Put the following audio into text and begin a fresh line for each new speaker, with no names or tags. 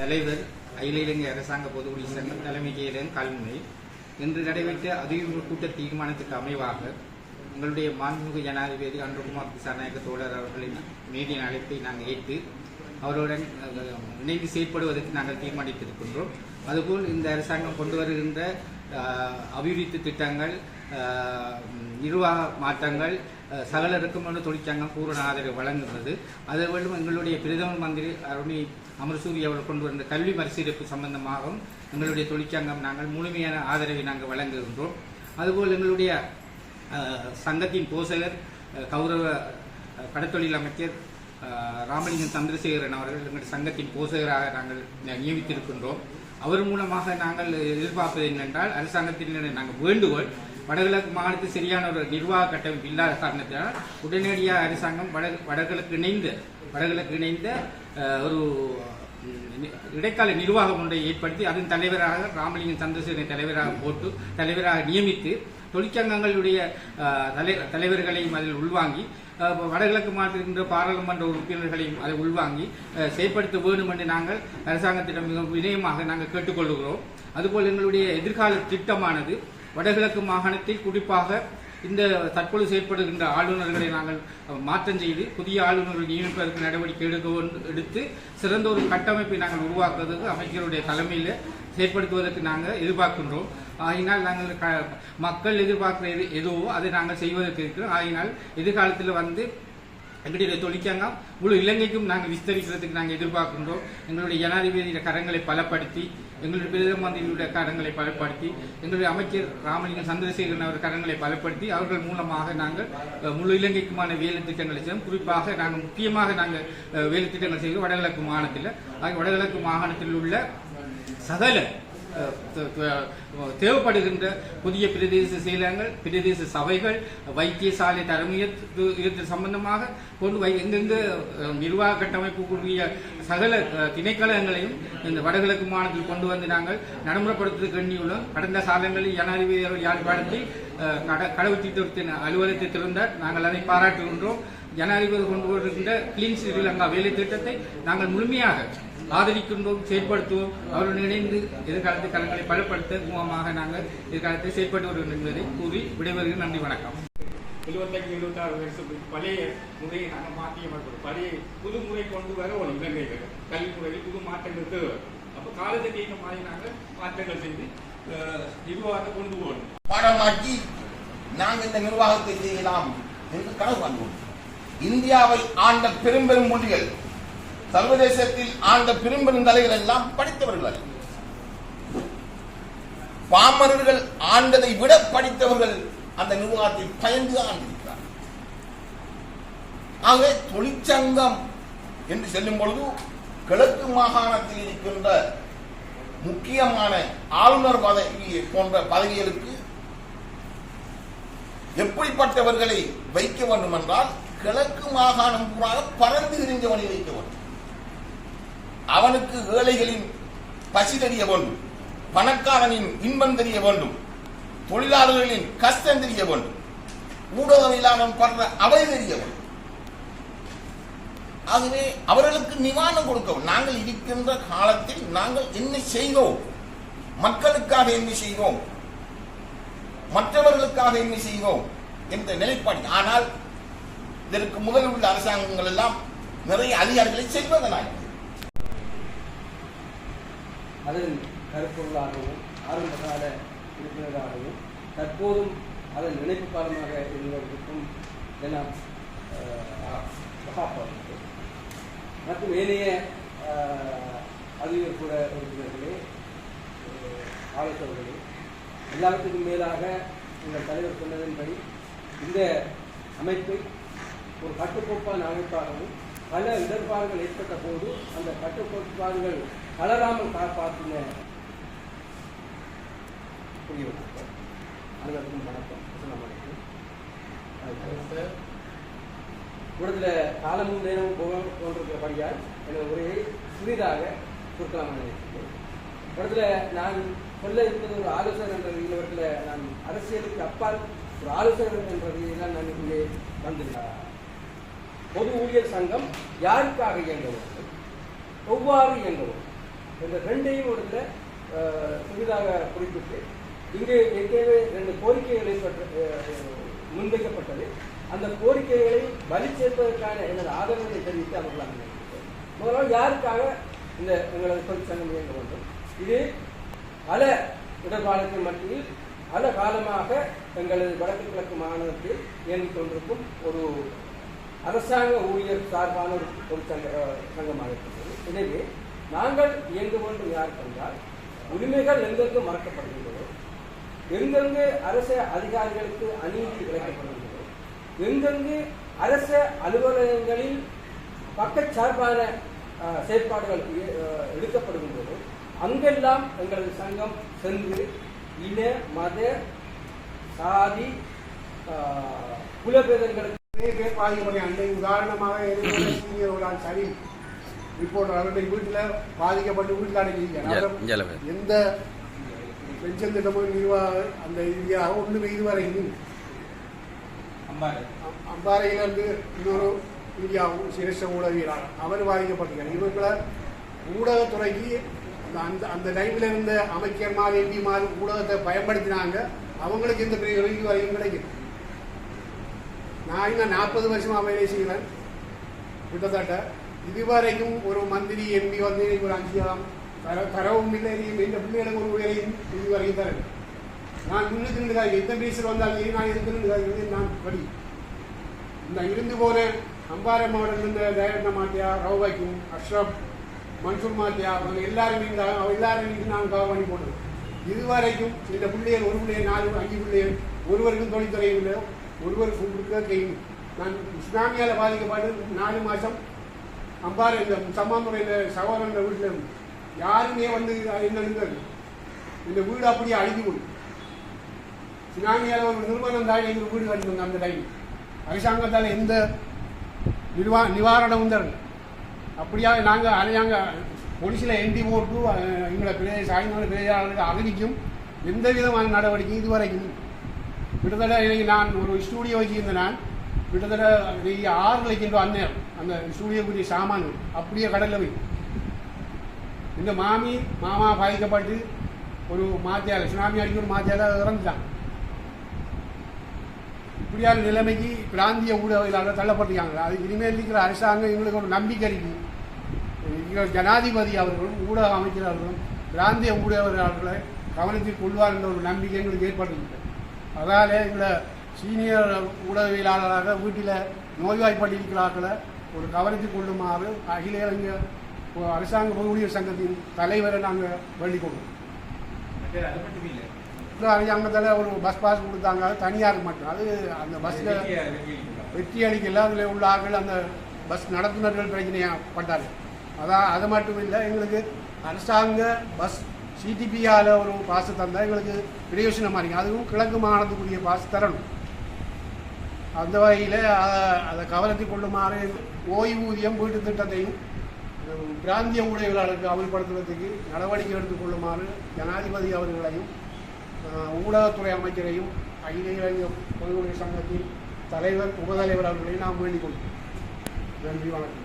தலைவர் அகில இலங்கை அரசாங்க பொது சங்கம் தலைமையிலும் கல்முனையில் இன்று நடைபெற்ற அதிகார கூட்ட தீர்மானத்துக்கு அமைவாக எங்களுடைய மாண்புமிகு ஜனாதிபதி அன்புகுமார் திசாநாயக தோழர் அவர்களின் மீடிய அழைப்பை நாங்கள் ஏற்று அவருடன் இணைந்து செயற்படுவதற்கு நாங்கள் தீர்மானித்திருக்கின்றோம். அதுபோல் இந்த அரசாங்கம் கொண்டு வருகின்ற அபிவிருத்தி திட்டங்கள் நிர்வாக மாற்றங்கள் சகல சகலருக்கும் தொழிற்சங்கம் பூரண ஆதரவு வழங்குகிறது. அதேபோலும் எங்களுடைய பிரதம மந்திரி அருணி அமர்சூரி அவர்கள் கொண்டு வந்த கல்வி மறுசீரப்பு சம்பந்தமாகவும் எங்களுடைய தொழிற்சங்கம் நாங்கள் முழுமையான ஆதரவை நாங்கள் வழங்குகின்றோம். அதுபோல் எங்களுடைய சங்கத்தின் போசகர் கௌரவ கடத்தொழில் அமைச்சர் ராமலிங்கம் சந்திரசேகரன் அவர்கள் எங்களுடைய சங்கத்தின் போசகராக நாங்கள் நியமித்திருக்கின்றோம். அவர் மூலமாக நாங்கள் எதிர்பார்ப்பது என்னென்றால் அரசாங்கத்தின் நாங்கள் வேண்டுகோள் வடகிழக்கு மாகாணத்தில் சரியான ஒரு நிர்வாக கட்டமைப்பு இல்லாத காரணத்தினால் உடனடியாக அரசாங்கம் வட வடகிழக்கு இணைந்த வடகிழக்கு இணைந்த ஒரு இடைக்கால நிர்வாகம் ஒன்றை ஏற்படுத்தி அதன் தலைவராக ராமலிங்கம் சந்திரசேகரன் தலைவராக போட்டு தலைவராக நியமித்து தொழிற்சங்கங்களுடைய தலை தலைவர்களையும் அதில் உள்வாங்கி வடகிழக்கு மாநிலத்திற்கின்ற பாராளுமன்ற உறுப்பினர்களையும் அதை உள்வாங்கி செயற்படுத்த வேண்டும் என்று நாங்கள் அரசாங்கத்திடம் மிக வினயமாக நாங்கள் கேட்டுக்கொள்கிறோம். அதுபோல் எங்களுடைய எதிர்கால திட்டமானது வடகிழக்கு மாகாணத்தில் குறிப்பாக இந்த தற்போது செயற்படுகின்ற ஆளுநர்களை நாங்கள் மாற்றம் செய்து புதிய ஆளுநர்கள் நியமிப்பதற்கு நடவடிக்கை எடுக்க எடுத்து சிறந்த ஒரு கட்டமைப்பை நாங்கள் உருவாக்குவதற்கு அமைச்சருடைய தலைமையில் செயற்படுத்துவதற்கு நாங்கள் எதிர்பார்க்கின்றோம். ஆகினால் நாங்கள் க மக்கள் எதிர்பார்க்கிற எது எதுவோ அதை நாங்கள் செய்வதற்கு இருக்கிறோம். ஆகினால் எதிர்காலத்தில் வந்து எங்களுடைய தொழிற்சங்கம் முழு இலங்கைக்கும் நாங்கள் விஸ்தரிக்கிறதுக்கு நாங்கள் எதிர்பார்க்கின்றோம். எங்களுடைய ஜனாதிபதியுடைய கரங்களை பலப்படுத்தி எங்களுடைய பிரதம மந்திரியுடைய கடன்களை பலப்படுத்தி எங்களுடைய அமைச்சர் ராமலிங்கம் சந்திரசேகரன் அவர் கடன்களை பலப்படுத்தி அவர்கள் மூலமாக நாங்கள் முழு இலங்கைக்குமான வேலை திட்டங்களை செய்வோம் குறிப்பாக நாங்கள் முக்கியமாக நாங்கள் வேலை திட்டங்கள் செய்கிறோம் வடகிழக்கு மாகாணத்தில் வடகிழக்கு மாகாணத்தில் உள்ள சகல தேவைப்படுகின்ற புதிய பிரதேச செயலகங்கள் பிரதேச சபைகள் வைத்தியசாலை தரமியத்து சம்பந்தமாக கொண்டு வை எங்கெங்க அஹ், நிர்வாக கட்டமைப்புக்குரிய சகல திணைக்களங்களையும் இந்த வடகிழக்கு மாநிலத்தில் கொண்டு வந்து நாங்கள் நடைமுறைப்படுத்துவதற்கு எண்ணியுள்ளோம். கடந்த காலங்களில் ஜனாதிபதி அவர்கள் யாழ்ப்பாணத்தில் கடவுள் திட்டத்தின் அலுவலகத்தை திறந்தார். நாங்கள் அதை பாராட்டுகின்றோம். ஜனாதிபதி கொண்டு வருகின்ற கிளீன் ஸ்ரீலங்கா வேலை திட்டத்தை நாங்கள் முழுமையாக ஆதரிக்கின்றோம் செயற்படுத்துவோம். அவருடன் இணைந்து எதிர்காலத்தில் கலங்களை பலப்படுத்த மூலமாக நாங்கள் எதிர்காலத்தில் செயற்பட்டு வருகிறோம் என்பதை கூறி விடைபெறுகிறேன். நன்றி வணக்கம். எழுபத்தஞ்சு எழுபத்தாறு வருஷத்துக்கு பழைய முறையை நாங்கள் மாற்றி அமைப்போம். பழைய புது முறை கொண்டு வர ஒரு இலங்கையில் கல்வி முறையில் புது மாற்றங்கள் தேவை. அப்போ காலத்துக்கு ஏற்ற மாதிரி நாங்கள் மாற்றங்கள் செய்து அஹ், நிர்வாகத்தை கொண்டு போகணும்.
பாடமாக்கி நாங்கள் இந்த நிர்வாகத்தை செய்யலாம் என்று கனவு காண்போம் இந்தியாவை ஆண்ட பெரும்பெரும் மொழிகள் சர்வதேசத்தில் ஆண்ட பெரும்பெரும் தலைகள் எல்லாம் படித்தவர்கள் அல்ல. பாமரர்கள் ஆண்டதை விட படித்தவர்கள் அந்த நிர்வாகத்தை பயந்து ஆண்டிருக்கிறார் ஆகவே தொழிற்சங்கம் என்று செல்லும் பொழுது கிழக்கு மாகாணத்தில் இருக்கின்ற முக்கியமான ஆளுநர் பதவி போன்ற பதவிகளுக்கு எப்படிப்பட்டவர்களை வைக்க வேண்டும் என்றால் கிழக்கு மாகாணம் பூராக பறந்து விரிஞ்சவனை வைத்தவன் அவனுக்கு ஏழைகளின் பசி தெரிய வேண்டும். பணக்காரனின் இன்பம் தெரிய வேண்டும். தொழிலாளர்களின் கஷ்டம் தெரிய வேண்டும். ஊடகவியலாளன் படுற அவை தெரிய வேண்டும். ஆகவே அவர்களுக்கு நிவாரணம் கொடுக்கவும். நாங்கள் இருக்கின்ற காலத்தில் நாங்கள் என்ன செய்தோம்? மக்களுக்காக என்ன செய்தோம்? மற்றவர்களுக்காக என்ன செய்தோம்? என்ற நிலைப்பாடு. ஆனால் இதற்கு முதல் உள்ள அரசாங்கங்கள் எல்லாம் நிறைய அதிகாரிகளை செய்வதனால்
அதன் கருப்பொருளாகவும் ஆரம்பகால உறுப்பினராகவும் தற்போதும் அதன் நினைப்பு காலமாக இருந்தவர்களுக்கும் என மற்றும் ஏனைய அதிகூட உறுப்பினர்களே ஆலோசகர்களே எல்லாவற்றுக்கும் மேலாக உங்கள் தலைவர் சொன்னதன்படி இந்த அமைப்பை ஒரு கட்டுக்கோப்பான அமைப்பாகவும் பல இடர்பாடுகள் ஏற்பட்ட போது அந்த கட்டுக்கோட்பாடுகள் வளராமல் காப்பாற்றின. புரியவர்கள் அனைவருக்கும் வணக்கம். அலைக்கும். கூடத்தில் காலமும் நேரமும் கொண்டிருக்கிறபடியால் எனது உரையை சிறிதாக சுருக்கலாம் நினைக்கிறேன். இடத்துல நான் சொல்ல இருப்பது ஒரு ஆலோசனை என்ற இடத்துல நான் அரசியலுக்கு அப்பால் ஒரு ஆலோசனை என்ற நான் இங்கே வந்துள்ளேன் பொது ஊழியர் சங்கம் யாருக்காக இயங்க ஒவ்வாறு எவ்வாறு இந்த ரெண்டையும் ஒரு இதில் புதிதாக குறிப்பிட்டு இங்கு ஏற்கனவே ரெண்டு கோரிக்கைகளை முன்வைக்கப்பட்டது. அந்த கோரிக்கைகளை வலி சேர்ப்பதற்கான எனது ஆதரவை தெரிவித்து அவர்களாக முதலாவது யாருக்காக இந்த எங்களது தொழிற்சங்கம் இயங்க வேண்டும்? இது பல இடர்பாடுகள் மத்தியில் பல காலமாக எங்களது வடக்கு கிழக்கு மாநிலத்தில் இயங்கிக் கொண்டிருக்கும் ஒரு அரசாங்க ஊழியர் சார்பான ஒரு தொழிற்சங்க சங்கமாக இருக்கிறது. எனவே நாங்கள் இயங்க என்று யார் கண்டால் உரிமைகள் எங்கெங்கு மறக்கப்படுகின்றதோ எங்கெங்கு அரசு அதிகாரிகளுக்கு அநீதி இழைக்கப்படுகின்றதோ எங்கெங்கு அரச அலுவலகங்களில் பக்கச்சார்பான அஹ், செயற்பாடுகள் எடுக்கப்படுகின்றதோ அங்கெல்லாம் எங்களது சங்கம் சென்று இன மத சாதி குலபேதங்களுக்கு
பாதிக்கப்பட்ட அன்றை உதாரணமாக என்னுடைய senior ஒரு ஆள் சரி ரிப்போர்ட் அவருடைய வீட்டில் பாதிக்கப்பட்டு வீட்டில் அடைஞ்சிருக்காங்க எந்த பென்ஷன் திட்டமும் நிர்வாக அந்த ரீதியாக ஒன்றுமே அம்- அம்பாறையிலிருந்து இன்னொரு இந்தியாவும் சிரேஷ்ட ஊடகவியலாளர். அவர் பாதிக்கப்பட்டிருக்கார் இவங்களை ஊடகத்துறைக்கு அந்த- அந்த அந்த டைமில் இருந்த அமைச்சர்மார் எம்பிமார் ஊடகத்தை பயன்படுத்தினாங்க. அவங்களுக்கு எந்த பிரயோஜனம் இதுவரைக்கும் கிடைக்கும் நான் இன்னும் நாற்பது வருஷமாக வேலை செய்கிறேன் கிட்டத்தட்ட இதுவரைக்கும் ஒரு மந்திரி எம்பி வந்து எனக்கு ஒரு அங்கீகாரம் தர தரவும் இல்லை. இந்த பிள்ளைகளுக்கு ஒரு வேலையும் இதுவரைக்கும் தரல. நான் முன்னுக்கு எந்த பேசில் வந்தாலும் சரி நான் எதுக்கு நான் படி இந்த இருந்து போன அம்பாறை மாவட்டத்தில் இருந்த தயாரண மாட்டியா ரவுபாய்க்கும் அஷ்ரப் மன்சூர் மாட்டியா அவங்க எல்லாருமே இந்த அவங்க எல்லாரும் நான் கவர் பண்ணி போட்டது. இதுவரைக்கும் இந்த பிள்ளைகள் ஒரு பிள்ளைகள் நாலு அஞ்சு பிள்ளைகள் ஒருவருக்கும் தொழில்துறை இல்லை. ஒருவர் கொடுக்க கையும் நான் இஸ்லாமியால் பாதிக்கப்பட்டு நாலு மாதம் அம்பார் இந்த சம்மாந்துறையில் சகோதரன் வீட்டில் யாருமே வந்து என்ன இந்த வீடு அப்படியே அழிஞ்சு கொடு சுனாமியால் ஒரு நிறுவனம் தான் எங்கள் வீடு கட்டணுங்க அந்த டைம் அரசாங்கத்தால் எந்த நிர்வா நிவாரணமும் தரல. அப்படியா நாங்கள் அரையாங்க போலீஸில் என்டி போட்டு எங்களை பிரதேச சாய்ந்த பிரதேசங்களுக்கு அகதிக்கும் எந்த விதமான நடவடிக்கை இதுவரைக்கும் கிட்டத்தட்ட இன்னைக்கு நான் ஒரு ஸ்டூடியோ வச்சுருந்தேன் நான் கிட்டத்தட்ட இன்னைக்கு ஆறு லட்சம் ரூபா அந்நேரம் அந்த ஸ்டூடியோக்குரிய சாமான்கள் அப்படியே கடலில் போய். இந்த மாமி மாமா பாதிக்கப்பட்டு ஒரு மாத்தியார் சுனாமி அடிக்க ஒரு மாத்தியால் இறந்துட்டான். இப்படியான நிலைமைக்கு பிராந்திய ஊடகங்களால் தள்ளப்பட்டிருக்காங்க. அது இனிமேல் இருக்கிற அரசாங்கம் எங்களுக்கு ஒரு நம்பிக்கை இருக்கு. ஜனாதிபதி அவர்களும் ஊடக அமைச்சர் அவர்களும் பிராந்திய ஊடகங்களை கவனத்தில் கொள்வார் என்ற ஒரு நம்பிக்கை எங்களுக்கு ஏற்பட்டிருக்கிறது அதால் எங்களை சீனியர் ஊடகவியலாளராக வீட்டில் நோய்வாய்ப்பட்டிருக்கிறார்களை. ஒரு கவனத்தில் கொள்ளுமாறு அகில இலங்கை அரசாங்க ஊழியர் சங்கத்தின் தலைவரை நாங்கள் வேண்டிக் கொள்வோம் அரசாங்கத்தில் ஒரு பஸ் பாஸ் கொடுத்தாங்க. தனியாருக்கு மட்டும். அது அந்த பஸ்ஸில் வெற்றி அளிக்கல அதில் உள்ள ஆட்கள் அந்த பஸ் நடத்துனர்கள் பிரச்சனைப்பட்டாங்க அதான் அது மட்டும் இல்லை எங்களுக்கு அரசாங்க பஸ் சிடிபியால் ஒரு பாஸ் தந்தால் எங்களுக்கு பிரயோஜனமாக இருக்குது அதுவும் கிழக்கு மாகாணத்துக்குரிய பாஸ் தரணும் அந்த வகையில் அதை அதை கவனத்தில் கொள்ளுமாறு ஓய்வூதியம் வீட்டு திட்டத்தையும் பிராந்திய ஊழியர்களுக்கு அமல்படுத்துவதற்கு நடவடிக்கை எடுத்துக் கொள்ளுமாறு ஜனாதிபதி அவர்களையும் ஊடகத்துறை அமைச்சரையும் அகில இலங்கை பொதுவுடைய சங்கத்தின் தலைவர் உபதலைவர் அவர்களையும் நாம் வேண்டிக் கொள்கிறோம் நன்றி வணக்கம்